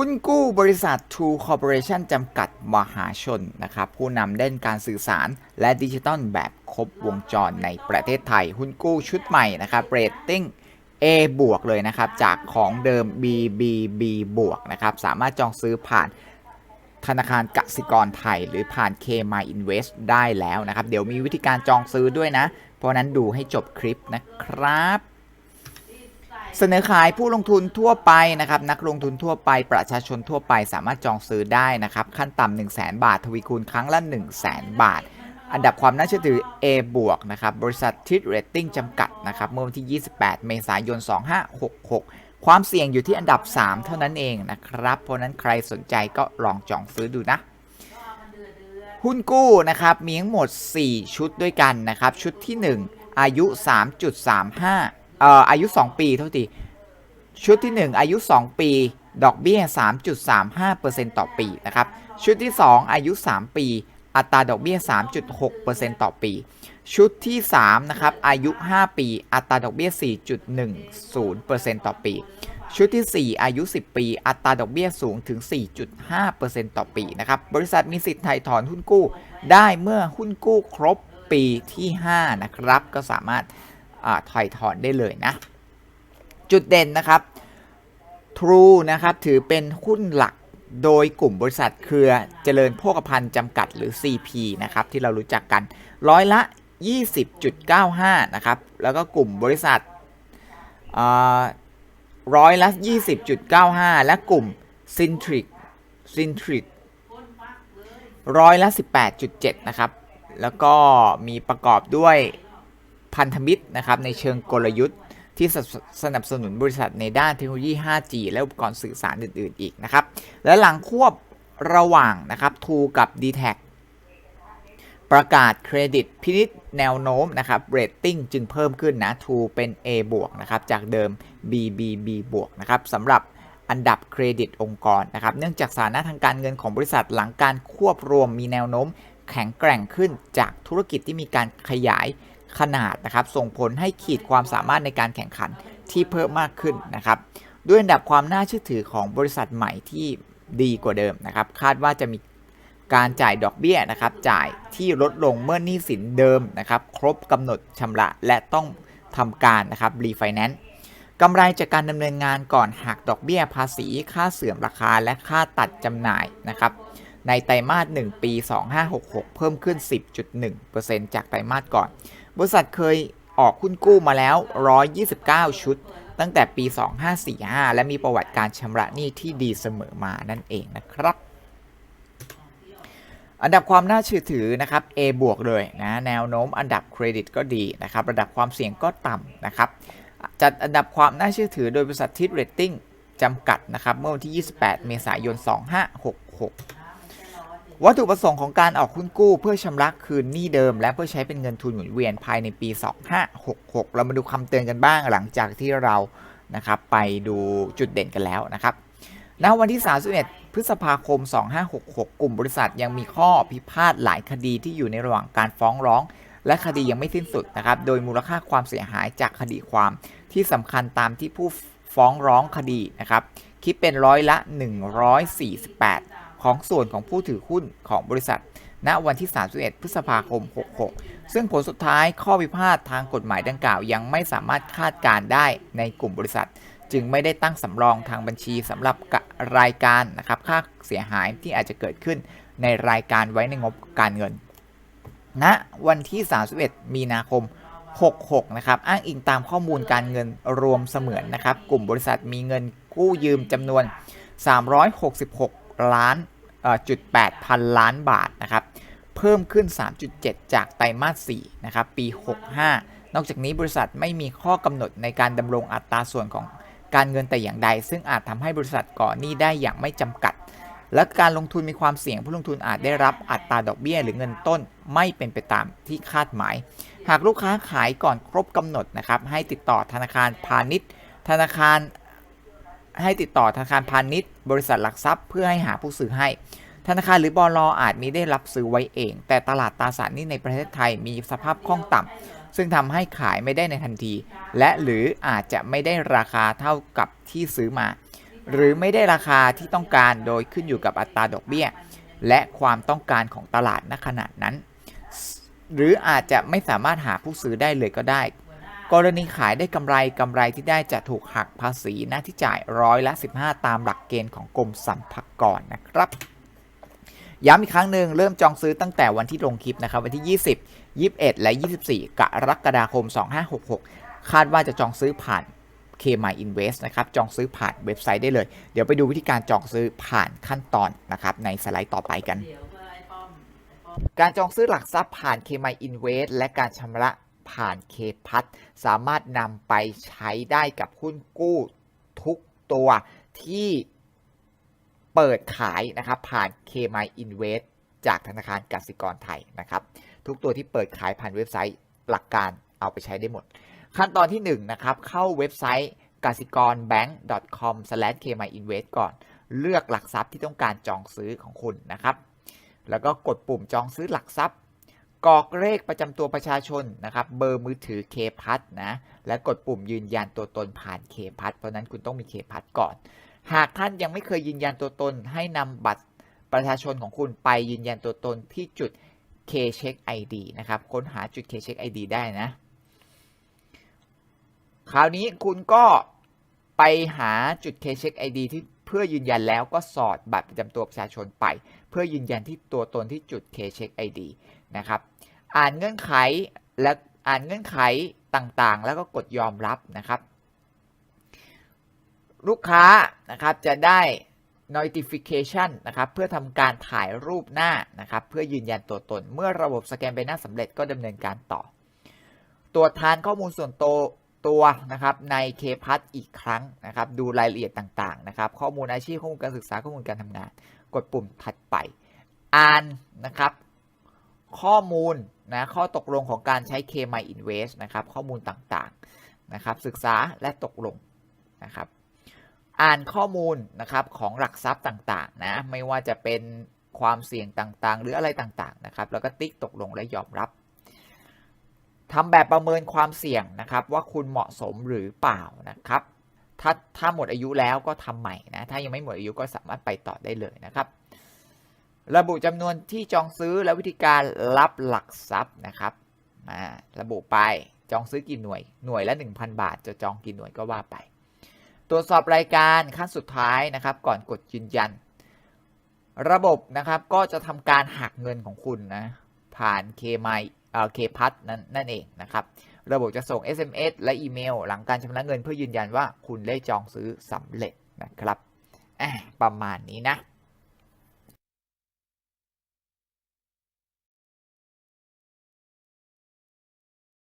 หุ้นกู้บริษัท True Corporation จำกัดมหาชนนะครับผู้นำเล่นการสื่อสารและดิจิตอลแบบครบวงจรในประเทศไทย หุ้นกู้ชุดใหม่นะครับเรตติ้ง A บวกเลยนะครับจากของเดิม BBB บวกนะครับสามารถจองซื้อผ่านธนาคารกสิกรไทย หรือผ่าน K My Invest ได้แล้วนะครับ เดี๋ยวมีวิธีการจองซื้อด้วยนะ เพราะนั้นดูให้จบคลิปนะครับ เสนอขายผู้ลงทุนทั่วไปนะครับนักลงทุนทั่วไปประชาชนทั่วไปสามารถจองซื้อได้นะครับขั้นต่ำ1 0 0 0 0แบาท ทวีคูณครั้งละ 1 0 0 0 0 0 บาท อันดับความน่าเชื่อถือ A บวกนะครับบริษัททิดเรตติ้งจำกัดนะครับเมื่อวันที่ 28 เมษายน 2566 ความเสี่ยงอยู่ที่อันดับ 3 เท่านั้นเองนะครับ เพราะฉะนั้นใครสนใจก็ลองจองซื้อดูนะหุ้นกู้นะครับมีทั้งหมด 4 ชุดด้วยกันนะครับชุดที่ 1 อายุ 3.35 เอ่ออายุ 2 ปีเท่าทีชุดที่ 1 อายุ 2 ปี ดอกเบี้ย 3.35%ต่อปีนะครับ ชุดที่ 2 อายุ 3 ปี อัตราดอกเบี้ย 3.6%ต่อปี ชุดที่3นะครับ อายุ 5 ปี อัตราดอกเบี้ย 4.10%ต่อปี ชุดที่ 4 อายุ 10 ปี อัตราดอกเบี้ยสูงถึง 4.5%ต่อปีนะครับ บริษัทมีสิทธิ์ไถ่ถอนหุ้นกู้ ได้เมื่อหุ้นกู้ครบปีที่ 5 นะครับ ก็สามารถ ถอยถอนได้เลยนะ จุดเด่นนะครับ True นะครับ ถือเป็นหุ้นหลักโดยกลุ่มบริษัทเครือเจริญโภคภัณฑ์จำกัดหรือ CP นะครับ ที่เรารู้จักกันร้อยละ 20.95 นะครับ แล้วก็กลุ่มบริษัทร้อยละ 20.95 และกลุ่ม Cintric Cintric ร้อยละ 18.7 นะครับ แล้วก็มีประกอบด้วย พันธมิตรนะครับในเชิงกลยุทธ์ที่สนับสนุนบริษัทในด้านเทคโนโลยี 5G และอุปกรณ์สื่อสารอื่น ๆ อีกนะครับ และหลังควบระหว่างนะครับ t ูกับ d t แทประกาศเครดิตพินิษแนวโน้มนะครับเรตติ้งจึงเพิ่มขึ้นนะ t ูเป็น A บวกนะครับจากเดิม BBB บวกนะครับสำหรับอันดับเครดิตองค์กรนะครับเนื่องจากสถานะทางการเงินของบริษัทหลังการควบรวมมีแนวโน้มแข็งแกร่งขึ้นจากธุรกิจที่มีการขยาย ขนาดนะครับ ส่งผลให้ขีดความสามารถในการแข่งขันที่เพิ่มมากขึ้นนะครับ ด้วยอันดับความน่าเชื่อถือของบริษัทใหม่ที่ดีกว่าเดิมนะครับ คาดว่าจะมีการจ่ายดอกเบี้ยนะครับ จ่ายที่ลดลงเมื่อหนี้สินเดิมนะครับ ครบกำหนดชำระและต้องทำการนะครับรีไฟแนนซ์กำไรจากการดำเนินงานก่อนหักดอกเบี้ยภาษี ค่าเสื่อมราคาและค่าตัดจำหน่ายนะครับ ในไตรมาส 1 ปี 2566 เพิ่มขึ้น 10.1%จากไตรมาสก่อน บริษัทเคยออกหุ้นกู้มาแล้ว 129 ชุด ตั้งแต่ปี 2545 และมีประวัติการชำระหนี้ที่ดีเสมอมานั่นเองนะครับ อันดับความน่าเชื่อถือนะครับ A บวกเลยนะแนวโน้มอันดับเครดิตก็ดีนะครับ ระดับความเสี่ยงก็ต่ำนะครับ จัดอันดับความน่าเชื่อถือโดยบริษัททิดเรตติ้งจำกัดนะครับ เมื่อวันที่ 28 เมษายน 2566 วัตถุประสงค์ของการออกหุ้นกู้เพื่อชำระคืนหนี้เดิม และเพื่อใช้เป็นเงินทุนหมุนเวียนภายในปี 2566 เรามาดูคำเตือนกันบ้างหลังจากที่เรานะครับไปดูจุดเด่นกันแล้วนะครับณวันที่ 31 พฤษภาคม 2566 กลุ่มบริษัทยังมีข้อพิพาทหลายคดีที่อยู่ในระหว่างการฟ้องร้อง และคดียังไม่สิ้นสุดนะครับ โดยมูลค่าความเสียหายจากคดีความที่สำคัญตามที่ผู้ฟ้องร้องคดีนะครับ คิดเป็นร้อยละ 148 ของส่วนของผู้ถือหุ้นของบริษัท ณวันที่ 31 พฤษภาคม 66 ซึ่งผลสุดท้ายข้อพิพาททางกฎหมายดังกล่าวยังไม่สามารถคาดการได้ในกลุ่มบริษัท จึงไม่ได้ตั้งสำรองทางบัญชีสำหรับรายการนะครับค่าเสียหายที่อาจจะเกิดขึ้นในรายการไว้ในงบการเงินณวันที่ 31 มีนาคม 66 นะครับ อ้างอิงตามข้อมูลการเงินรวมเสมือนนะครับ กลุ่มบริษัทมีเงินกู้ยืมจำนวน 366 ล้านจุด8พันล้านบาทนะครับเพิ่มขึ้น 3.7 จากไตรมาส4นะครับปี 65 นอกจากนี้บริษัทไม่มีข้อกำหนดในการดำรงอัตราส่วนของการเงินแต่อย่างใด ซึ่งอาจทำให้บริษัทก่อหนี้ได้อย่างไม่จำกัด และการลงทุนมีความเสี่ยงผู้ลงทุนอาจได้รับอัตราดอกเบี้ยหรือเงินต้นไม่เป็นไปตามที่คาดหมาย หากลูกค้าขายก่อนครบกำหนดนะครับให้ติดต่อธนาคารพาณิชย์ ธนาคารให้ติดต่อธนาคารพาณิชย์ บริษัทหลักทรัพย์เพื่อให้หาผู้ซื้อให้ ธนาคารหรือบลอาจมีได้รับซื้อไว้เอง แต่ตลาดตราสารนี้ในประเทศไทยมีสภาพคล่องต่ำซึ่งทำให้ขายไม่ได้ในทันที และหรืออาจจะไม่ได้ราคาเท่ากับที่ซื้อมา หรือไม่ได้ราคาที่ต้องการโดยขึ้นอยู่กับอัตราดอกเบี้ย และความต้องการของตลาดณขณะนั้น หรืออาจจะไม่สามารถหาผู้ซื้อได้เลยก็ได้ กรณีขายได้กำไรกำไรที่ได้จะถูกหักภาษีหน้าที่จ่ายร้อยละ 15 ตามหลักเกณฑ์ของกรมสรรพากรนะครับย้ำอีกครั้งหนึ่งเริ่มจองซื้อตั้งแต่วันที่ลงคลิปนะครับ วันที่ 20 21 และ 24 กรกฎาคม 2566 คาดว่าจะจองซื้อผ่าน k m y Invest นะครับ จองซื้อผ่านเว็บไซต์ได้เลย เดี๋ยวไปดูวิธีการจองซื้อผ่านขั้นตอนนะครับ ในสไลด์ต่อไปกันเดี๋ยวก็ไอ้ป้อมไอ้ป้อมการจองซื้อหลักทรัพย์ผ่าน k m y Invest และการชำระ ผ่าน k p a t สามารถนำไปใช้ได้กับหุ้นกู้ทุกตัวที่เปิดขายนะครับผ่าน k m y Invest จากธนาคารกสิกรไทยนะครับ ทุกตัวที่เปิดขายผ่านเว็บไซต์หลักการเอาไปใช้ได้หมด ขั้นตอนที่1นะครับเข้าเว็บไซต์กสิกร bank.com/kmyinvest ก่อน เลือกหลักทรัพย์ที่ต้องการจองซื้อของคุณนะครับ แล้วก็กดปุ่มจองซื้อหลักทรัพย์ กรอกเลขประจำตัวประชาชนนะครับ เบอร์มือถือ k p a s นะ และกดปุ่มยืนยันตัวตนผ่าน k p a s เพราะนั้นคุณต้องมี k p a s ก่อน หากท่านยังไม่เคยยืนยันตัวตน ให้นำบัตรประชาชนของคุณไปยืนยันตัวตนที่จุด K Check ID นะครับ ค้นหาจุด K Check ID ได้นะ คราวนี้คุณก็ไปหาจุด K Check ID ที่เพื่อยืนยันแล้วก็สอดบัตรประจำตัวประชาชนไป เพื่อยืนยันที่ตัวตนที่จุด K Check ID นะครับ อ่านเงื่อนไขและอ่านเงื่อนไขต่างๆ แล้วก็กดยอมรับนะครับ ลูกค้านะครับจะได้ notification นะครับเพื่อทำการถ่ายรูปหน้านะครับ เพื่อยืนยันตัวตน เมื่อระบบสแกนใบหน้าสำเร็จก็ดำเนินการต่อ ตรวจทานข้อมูลส่วนตัวตัวนะครับใน k p a s อีกครั้งนะครับ ดูรายละเอียดต่างๆนะครับ ข้อมูลอาชีพข้อมูลการศึกษาข้อมูลการทำงาน กดปุ่มถัดไป อ่านนะครับ ข้อมูลนะข้อตกลงของการใช้ k m y Invest นะครับข้อมูลต่างๆนะครับศึกษาและตกลงนะครับอ่านข้อมูลนะครับของหลักทรัพย์ต่างๆนะไม่ว่าจะเป็นความเสี่ยงต่างๆ หรืออะไรต่างๆนะครับแล้วก็ติ๊กตกลงและยอมรับทำแบบประเมินความเสี่ยงนะครับว่าคุณเหมาะสมหรือเปล่านะครับถ้าถ้าหมดอายุแล้วก็ทำใหม่นะถ้ายังไม่หมดอายุก็สามารถไปต่อได้เลยนะครับ ระบุจำนวนที่จองซื้อและวิธีการรับหลักทรัพย์นะครับมาระบุไปจองซื้อกี่หน่วยหน่วยละ 1,000 บาท จะจองกี่หน่วยก็ว่าไป ตรวจสอบรายการขั้นสุดท้ายนะครับ ก่อนกดยืนยัน ระบบนะครับก็จะทำการหักเงินของคุณนะผ่าน k m y เอ่อ k p a s นั่นนั่นเองนะครับ ระบบจะส่ง SMS และอีเมล หลังการชำระเงินเพื่อยืนยันว่าคุณได้จองซื้อสำเร็จนะครับประมาณนี้นะ